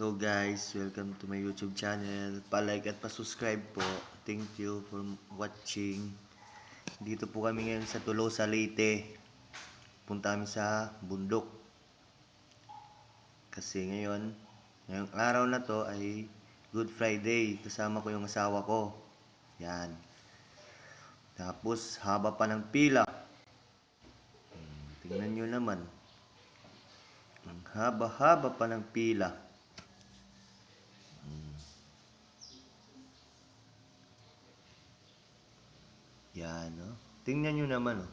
Hello guys, welcome to my YouTube channel. Pa-like at pa-subscribe po. Thank you for watching. Dito po kami ngayon sa Tolosa, Leyte. Punta kami sa bundok. Kasi ngayon, ngayong araw na to ay Good Friday. Kasama ko yung asawa ko. Yan. Tapos, haba pa ng pila. Hmm, Tingnan nyo naman. Ang haba-haba pa ng pila. Yan, no? Tingnan nyo naman, oh.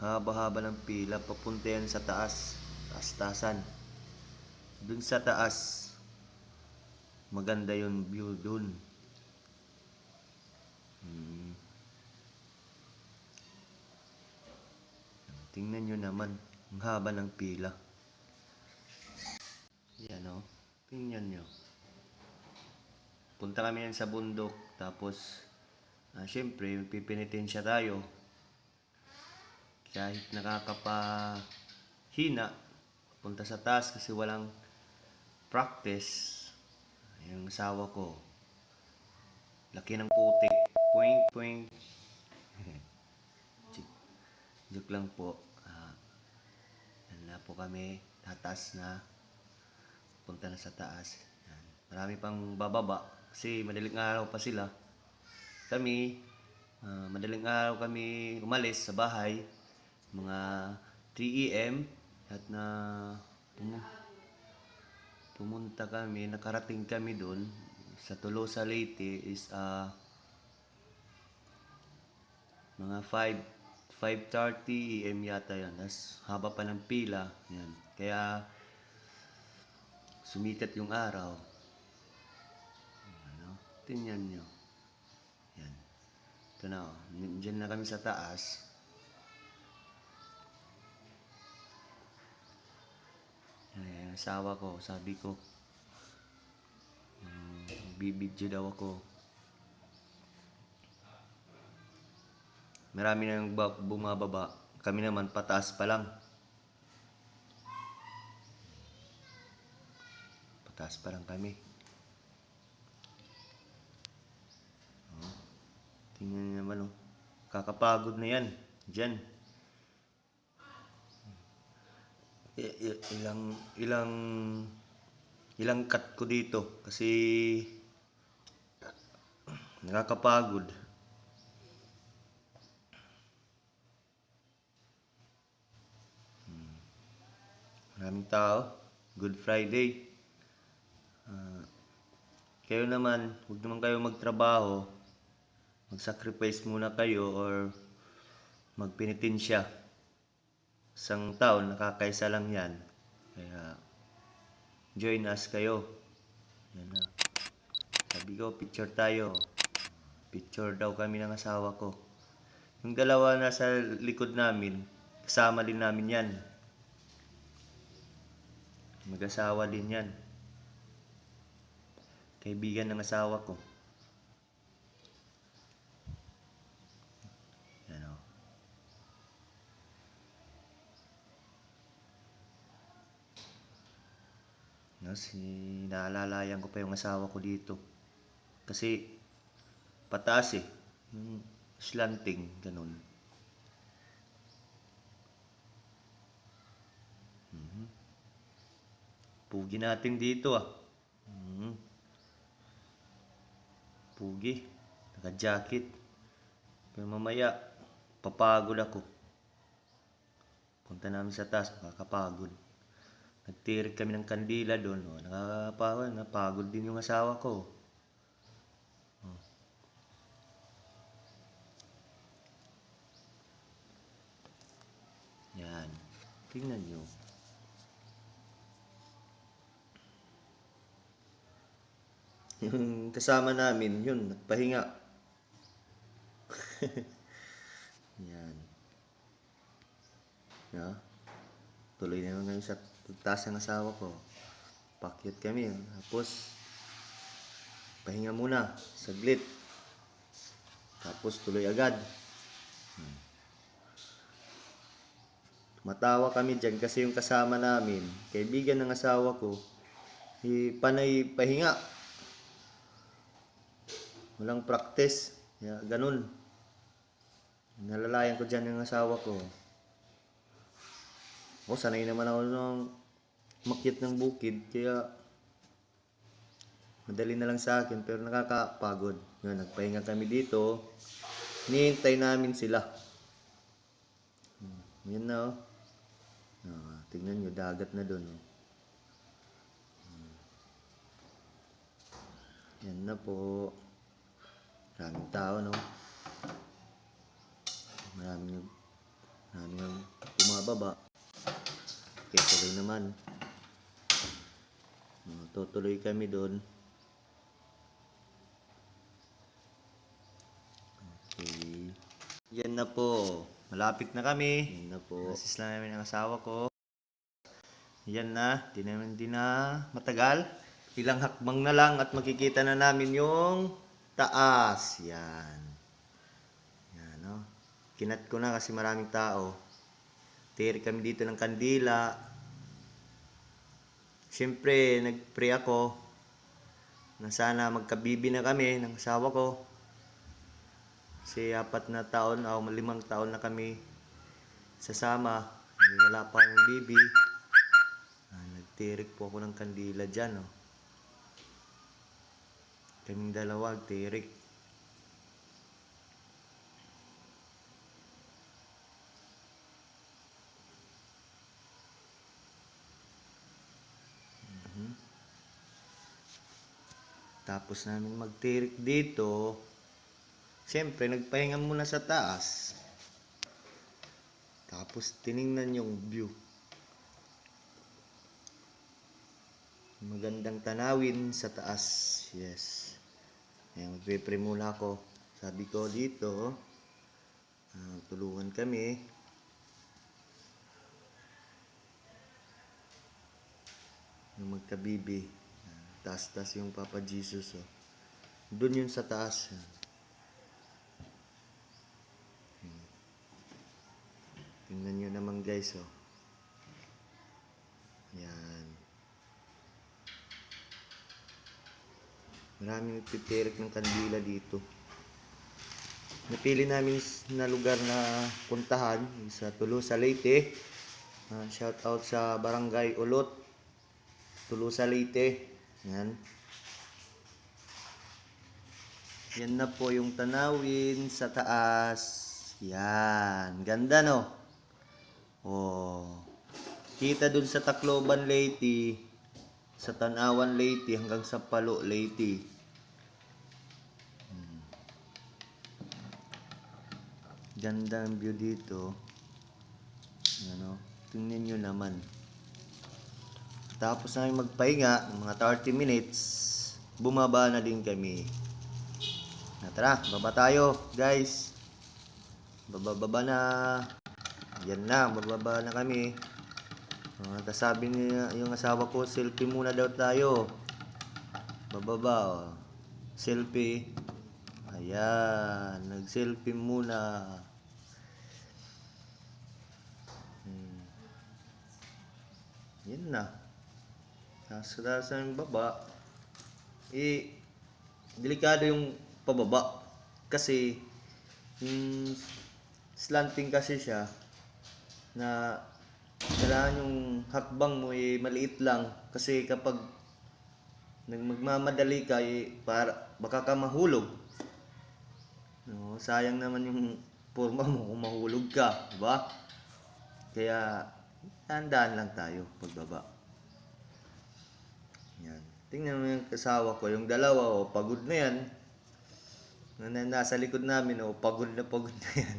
Haba-haba ng pila, papunta yan sa taas. Taas-tasan. Dun sa taas, maganda yung view dun. Hmm. Tingnan nyo naman, ang haba ng pila. Yan, oh. Tingnan nyo. Punta kami yan sa bundok, tapos Ah, syempre, magpipinitensya tayo. Kahit nakakapahina, punta sa taas kasi walang practice. Yung asawa ko, laki ng putik. Puing, puing. Joke- lang po. Yan na po kami. Tataas na. Punta na sa taas. Yan. Marami pang bababa kasi madaling araw pa sila kami, ah, madaling araw kami umalis sa bahay, mga 3 a.m. at na pumu- pumunta kami, nakarating kami doon sa Tolosa Leyte is ah, mga 5 5.30 a.m. yata yan. Tapos haba pa ng pila. Yan. Kaya sumikat yung araw. Ano? Tingnan nyo. Ito na, oh. Na kami sa taas. Yan, yung asawa ko, sabi ko, um, bibidyo daw ako. Marami na yung ba- bumababa. Kami naman pataas pa lang. Pataas pa lang kami. Tingnan niyo naman oh. Kakapagod na yan. Diyan. I- ilang ilang ilang cut ko dito kasi nakakapagod. Hmm. Maraming tao. Good Friday. Ah, kayo naman, huwag naman kayo magtrabaho mag-sacrifice muna kayo or magpinitensya. Isang taon, nakakaisa lang yan. Kaya, join us kayo. Yan na. Sabi ko, picture tayo. Picture daw kami ng asawa ko. Yung dalawa na sa likod namin, kasama din namin yan. Mag-asawa din yan. Kaibigan ng asawa ko. No, si naalalayan ko pa yung asawa ko dito. Kasi pataas eh. Yung slanting, ganun. Mhm. Pugi natin dito ah. Mhm. Pugi. Naka-jacket. Pero mamaya, papagod ako. Punta namin sa taas, makakapagod. Nagtirik kami ng kandila doon. Oh. Nakakapagod, napagod din yung asawa ko. Oh. Yan. Tingnan nyo. Yung kasama namin, yun, nagpahinga. Yan. Ya. Tuloy na naman sa taas ng asawa ko. Pakyat kami. Tapos, pahinga muna. Saglit. Tapos, tuloy agad. Hmm. Matawa kami dyan kasi yung kasama namin, kaibigan ng asawa ko, i panay pahinga. Walang practice. Kaya ganun. Nalalayan ko dyan yung asawa ko. O, sanay naman ako ng makyat ng bukid. Kaya, madali na lang sa akin. Pero nakakapagod. Yun, nagpahinga kami dito. Nihintay namin sila. Hmm, Yan na, oh. Ah, tignan nyo, dagat na doon. Oh. Hmm. Yan na po. Maraming tao, no? Maraming. Maraming bumababa. Okay, tuloy naman. Tutuloy kami doon. Okay. Yan na po. Malapit na kami. Yan na po. Assist lang namin ang asawa ko. Yan na. Di naman di na matagal. Ilang hakbang na lang at makikita na namin yung taas. Yan. Yan, no? Kinat ko na kasi maraming tao. Tiri kami dito ng kandila. Siyempre, nag-pray ako na sana magkabibi na kami ng asawa ko. Kasi apat na taon o limang taon na kami sasama. Wala pa akong bibi. Ah, nagtirik po ako ng kandila dyan. Oh. Kaming dalawa, nagtirik. Mhm. Tapos namin magtirik dito, Siyempre, nagpahinga muna sa taas. Tapos, tiningnan yung view. Magandang tanawin sa taas. Yes. Ayan, magpe-pray muna ako. Sabi ko dito, ah, tulungan kami. Yung magkabibi. Taas-taas yung Papa Jesus. Oh. Doon yun sa taas. Tingnan nyo naman guys, oh. Yan. Maraming nagtitirik ng kandila dito. Napili namin na lugar na puntahan sa Tulusa, Leyte. Ah, shout out sa Barangay Ulot, Tulusa, Leyte. Yan. Yan na po yung tanawin sa taas. Yan. Ganda no? Oh. Kita dun sa Tacloban Leyte, sa Tanawan Leyte hanggang sa Palo Leyte. Hmm. Ganda ang view dito. Ano? Tingnan nyo naman. Tapos namin magpahinga, ng mga 30 minutes, bumaba na din kami. Na tara, baba tayo, guys. Baba, baba na. Yan na, bababa na kami. Uh, sabi niya, yung asawa ko, selfie muna daw tayo. Bababa, oh. Selfie. Ayan, nag-selfie muna. Hmm. Yan na. Tapos sa baba, eh, delikado yung pababa. Kasi, yung slanting kasi siya, na kailangan yung hakbang mo eh maliit lang kasi kapag nag magmamadali ka eh, para baka ka mahulog. No, sayang naman yung forma mo kung mahulog ka, di ba? Kaya tandaan lang tayo pagbaba. Yan. Tingnan mo yung kasawa ko, yung dalawa oh, pagod na yan. Na, na- nasa likod namin oh, pagod na pagod na yan.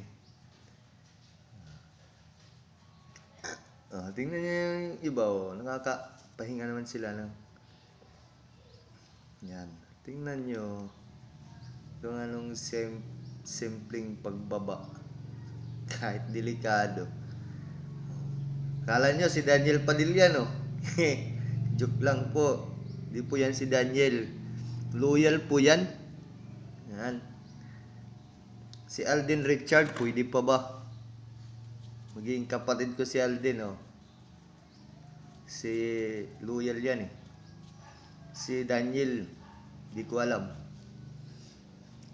Oh, tingnan niyo yung iba, oh. Nakakapahinga naman sila ng... Yan. Tingnan niyo kung anong sim simpleng pagbaba. Kahit delikado. Kala nyo si Daniel Padilla, no? Joke lang po. Di po yan si Daniel. Loyal po yan. Yan. Si Alden Richard, pwede pa ba? Maging kapatid ko si Alden, oh. Si loyal yan eh. Si Daniel, di ko alam.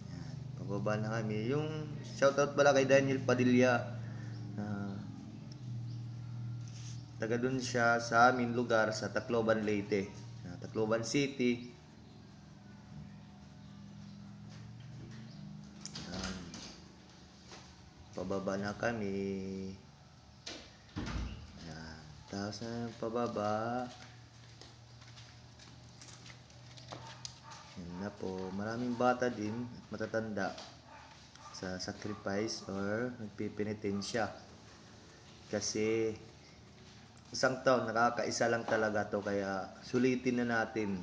Yan, pababa na kami. Yung shoutout pala kay Daniel Padilla. na taga dun siya sa amin lugar sa Tacloban, Leyte. Tacloban City. Yan. Pababa na kami. Yan. Tapos na pababa. Yan na po. Maraming bata din at matatanda sa sacrifice or nagpipinitensya. Kasi isang taon, nakakaisa lang talaga to kaya sulitin na natin.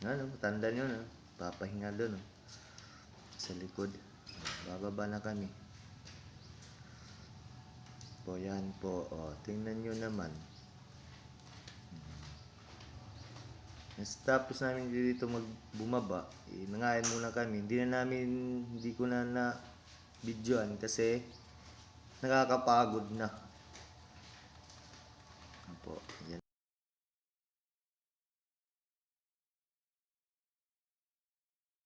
Ano, tanda nyo na. Papahinga doon. Oh. Sa likod. Bababa na kami. Po, yan po. O, tingnan nyo naman. Mas tapos namin dito magbumaba, eh, nangayan muna kami. Hindi na namin, hindi ko na na videoan kasi nakakapagod na.